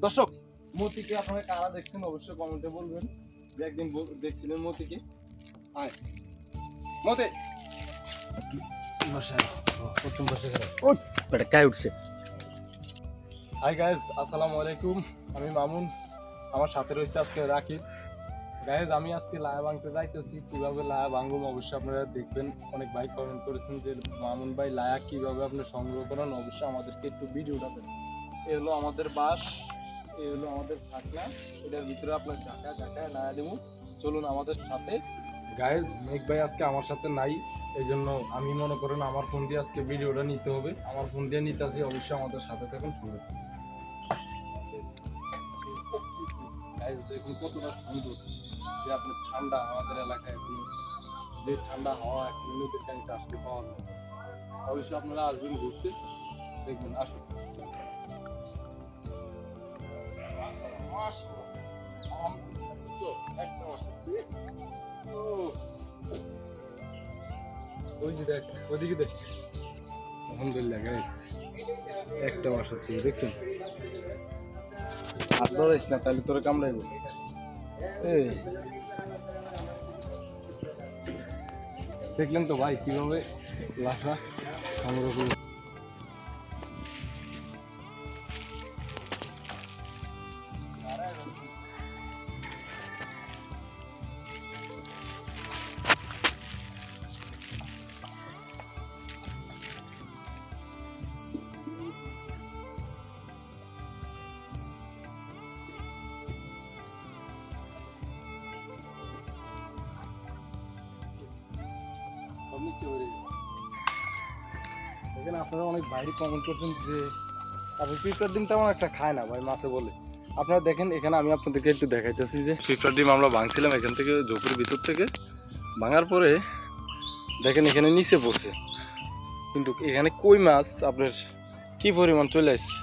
দর্শক মতিকে আপনারা কারা দেখছেন অবশ্যই কমেন্টে বলবেন। যে একদিন বল- দেখছিলেন মতিকে। আয়। মতে উঠছে। হাই গাইজ আসসালামু আলাইকুম। আমি মামুন। আমার সাথে রয়েছে আজকে রাকিব। গাইজ আমি আজকে লায়া ভাঙতে যাইতেছি। কীভাবে লায়া ভাঙবো অবশ্যই আপনারা দেখবেন। অনেক ভাই কমেন্ট করেছেন যে মামুন ভাই লায়া কীভাবে আপনি সংগ্রহ করেন? অবশ্যই আমাদেরকে একটু ভিডিওটা দেন। এ হলো আমাদের বাস এ হলো আমাদের থাকনা। এটার ভিতরে আপনার ঢাকা ঢাকায় লায়া দেবো চলুন আমাদের সাথে। গাইজ মেঘ ভাই আজকে আমার সাথে নাই। এই জন্য আমি মনে করেন আমার ফোন দিয়ে আজকে ভিডিওটা নিতে হবে। আমার ফোন দিয়ে নিতে আসি অবশ্যই আমাদের সাথে থাকুন। Guys, দেখুন কতটা সুন্দর। যে আপনার ঠান্ডা আমাদের এলাকায় এখন যে ঠান্ডা হাওয়া এখন নদীর কানিতে আসতে পাওয়া যায়। অবশ্যই আপনারা আসবেন ঘুরতে দেখবেন আসুন। ওই যে দেখ ওদিকে দেখ। আলহামদুলিল্লাহ গাইস একটা মাস হচ্ছে দেখছেন? হাত না তাহলে তোরা কামড়াইব। দেখলেন তো ভাই কীভাবে লাশা সংগ্রহ করব নিচে। এখানে আপনারা অনেক বাইরে কমেন্ট করছেন যে, আপনি পিঁপড়ার ডিম তেমন একটা খায় না ভাই, মাছে বলে। আপনারা দেখেন, এখানে আমি আপনাদেরকে একটু দেখাইতেছি যে পিঁপড়ার ডিম আমরা ভাঙছিলাম এখান থেকে ঝোপের ভিতর থেকে। ভাঙার পরে দেখেন এখানে নিচে পড়ছে। কিন্তু এখানে কই মাছ আপনার কি পরিমাণ চলে আসছে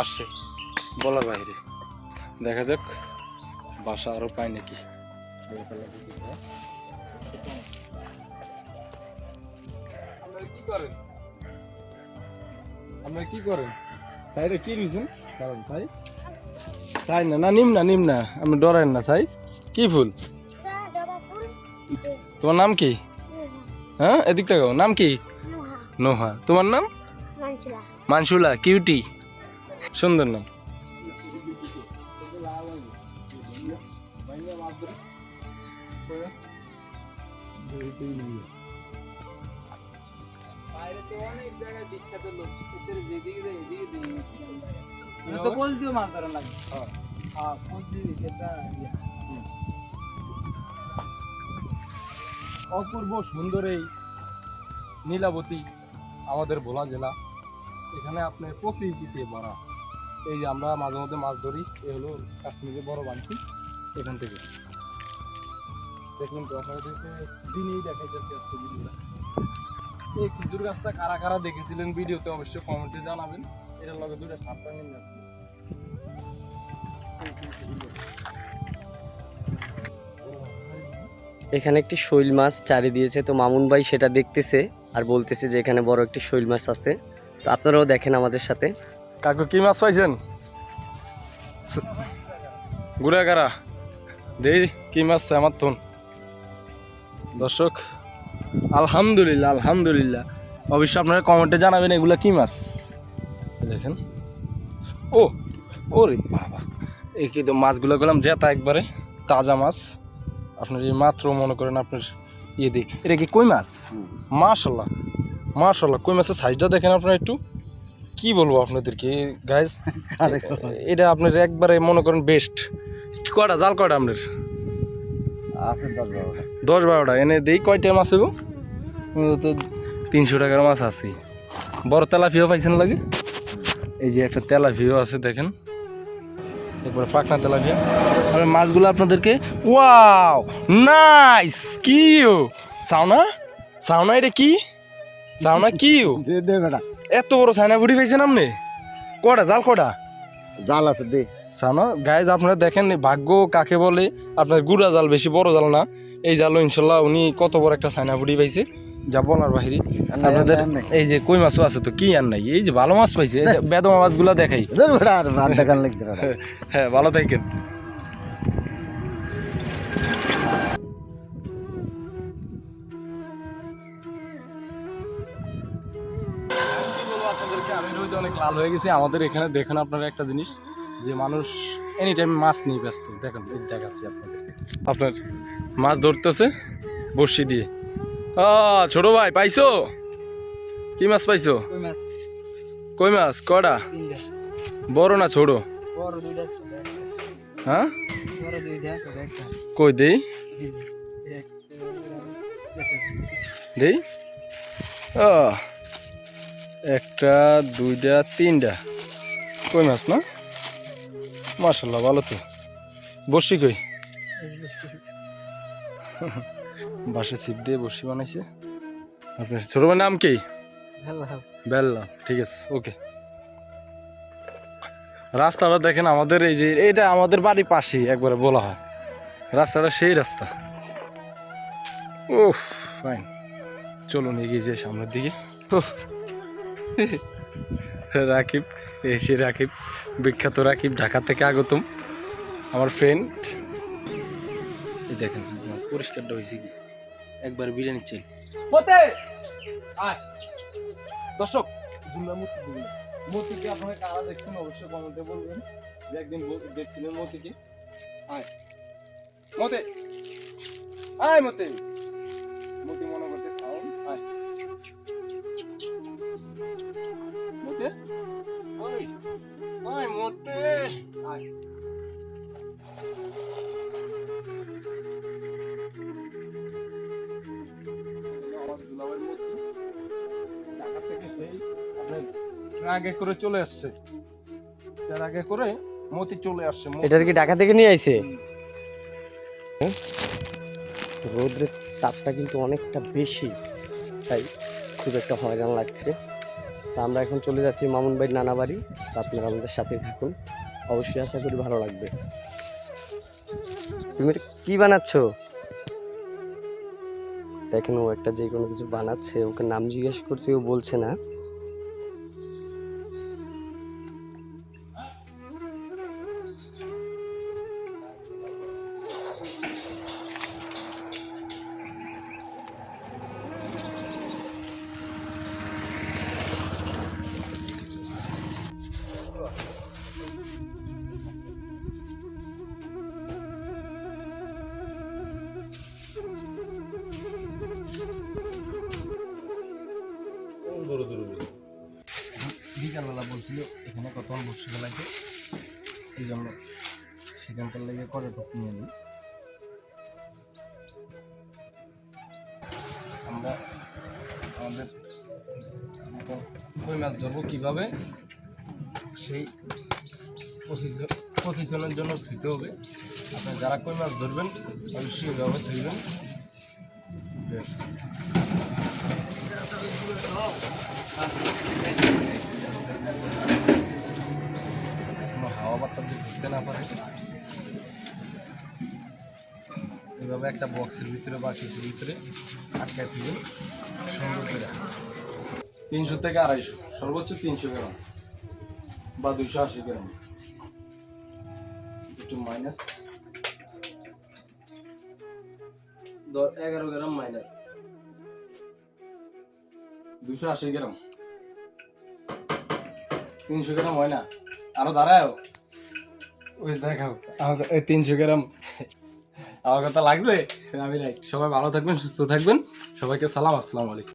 আসছে, বলার বাইরে। দেখা যাক, বাসা আরও পায় নাকি। কি কি করেন? কি কারণ সাই। না না, নিম না নিম না, আপনি ডরায়েন না, সাই। কি ফুল? তোমার নাম কি? হ্যাঁ এদিক তাকাও, নাম কি? নোহা। তোমার নাম? মানসুলা, কিউটি। সুন্দর নাম। তো বল দিও মাছ ধরা লাগে? হ্যাঁ। বল দিও সেটা। অপূর্ব সুন্দর এই নীলাবতী আমাদের ভোলা জেলা। এখানে আপনার প্রকৃতিতে ভরা। এই যে আমরা মাঝে মধ্যে মাছ ধরি এ হলো কাশ্মীরে বড় বানছি এখান থেকে। দেখুন দিনেই দেখা যাচ্ছে এই খেজুর গাছটা কারা কারা দেখেছিলেন ভিডিওতে অবশ্যই কমেন্টে জানাবেন। এটার লগে দুটো সাপটা নিয়ে যাচ্ছে এখানে একটি শৈল মাছ চারি দিয়েছে তো মামুন ভাই সেটা দেখতেছে আর বলতেছে যে এখানে বড় একটি শৈল মাছ আছে। তো আপনারাও দেখেন আমাদের সাথে। কাকু কি মাছ পাইছেন? গুড়া কারা? দেই কি মাছ আমার থন দর্শক আলহামদুলিল্লাহ আলহামদুলিল্লাহ। অবশ্যই আপনারা কমেন্টে জানাবেন এগুলো কি মাছ? দেখেন। ও ওরে বাবা। এই কি তো মাছগুলো গেলাম জেতা একবারে তাজা মাছ। আপনার এই মাত্র মনে করেন আপনার ইয়ে দিই এটা কি কই মাছ? মাশাল্লাহ মাশাল্লাহ কই মাছের সাইজটা দেখেন আপনারা একটু। কি বলব আপনাদেরকে গাইজ এটা আপনার একবারে মনে করেন বেস্ট কটা জাল কটা আপনার? দশ বারোটা। এনে দেই কয়টা মাছ হইব? তো তিনশো টাকার মাছ আছে। বড় তেলাপিও পাইছেন লাগে? এই যে একটা তেলাপিও আছে দেখেন। একবার পাকনা তেলাপিয়া। আমি মাছগুলো আপনাদেরকে ওয়াও নাইস কি ও সাউনা সাউনা এটা কি? সাউনা কি ও দে দে বেটা। এত বড় সাইনা বুড়ি পাইছেন আপনি? কটা? জাল কটা? জাল আছে দে। সানা গাইজ আপনারা দেখেন ভাগ্য কাকে বলে? আপনার গুড়া জাল বেশি বড় জাল না। এই জালও ইনশাল্লাহ উনি কত বড় একটা সাইনা বুড়ি পাইছে। যা বলার বাহিরে। আপনাদের এই যে কই মাছও আছে তো কি আর নাই? এই যে ভালো মাছ পাইছে এই যে বেদমা মাছগুলো দেখাই। হ্যাঁ ভালো থাকেন। আমি অনেক লাল হয়ে গেছি। আমাদের এখানে দেখেন আপনারা একটা জিনিস। যে মানুষ এনি টাইম মাছ নিয়ে ব্যস্ত দেখেন দেখাচ্ছি আপনাদেরকে আপনার মাছ ধরতেছে বড়শি দিয়ে। ও ছোট ভাই পাইছো? কি মাছ পাইছো? কই মাছ? কই মাছ? কটা? বড় না ছোট। হ্যাঁ? কই দেই। দেই ও একটা দুইটা তিনটা। কই মাছ না? মার্শাল্লাহ ভালো তো। বসি কই? বাসে ছিপ দিয়ে বসি বানাইছে। আপনার ছোট ভাই নাম কি? বেল্লা ঠিক আছে ওকে। রাস্তাটা দেখেন আমাদের এই যে এটা আমাদের বাড়ির পাশেই একবারে বলা হয়। রাস্তাটা সেই রাস্তা। উফ ফাইন। চলুন এগিয়ে যাই সামনের দিকে। রাকিব। এসে রাকিব বিখ্যাত রাকিব, ঢাকা থেকে আগতম আমার ফ্রেন্ড এই দেখেন পরিষ্কারটা হয়েছে। কি একবার বিরিয়ানি চাই। মতে দর্শক, জুমলা মূর্তি দেখলেন মূর্তিকে আপনারা কারা দেখছেন অবশ্যই কমেন্টে বলবেন। যে একদিন দেখছিলেন মূর্তিকে। আয়। মতে। আয় মতে মতি। ট্রাকে করে চলে আসছে। ট্রাকে করে মতি চলে আসছে। এটার কি ঢাকা থেকে নিয়ে আইছে? রোদ্রের তাপটা কিন্তু অনেকটা বেশি তাই খুব একটা হয়রান লাগছে। তা আমরা এখন চলে যাচ্ছি মামুন ভাইয়ের নানা বাড়ি। তা আপনারা আমাদের সাথে থাকুন। অবশ্যই আশা করি ভালো লাগবে। তুমি কি বানাচ্ছো? দেখেন ও একটা যে কোনো কিছু বানাচ্ছে ওকে নাম জিজ্ঞেস করছি ও বলছে না। কত বসে গেলাছে এই জন্য সেখানকার লেগে করে টুক নিয়ে নিই। আমরা আমাদের কই মাছ ধরবো, কীভাবে? সেই পজিশন পজিশনের জন্য ধুইতে হবে। আপনার যারা কই মাছ ধরবেন, অবশ্যই এভাবে ধুইবেন। কোনো হাওয়া বাতাস যে ঢুকতে না পারে। এভাবে একটা বক্সের ভিতরে বা কিছুর ভিতরে আটকায় দিবেন সুন্দর করে। তিনশো থেকে আড়াইশো, সর্বোচ্চ তিনশো গ্রাম বা দুশো আশি গ্রাম। একটু মাইনাস ধর এগারো গ্রাম মাইনাস দুশো আশি গ্রাম। তিনশো গ্রাম হয় না? আরও দাঁড়াও। ওই দেখাও এই তিনশো গ্রাম। আমার কথা লাগছে? আমি রাইট সবাই ভালো থাকবেন সুস্থ থাকবেন। সবাইকে সালাম আসসালাম আলাইকুম।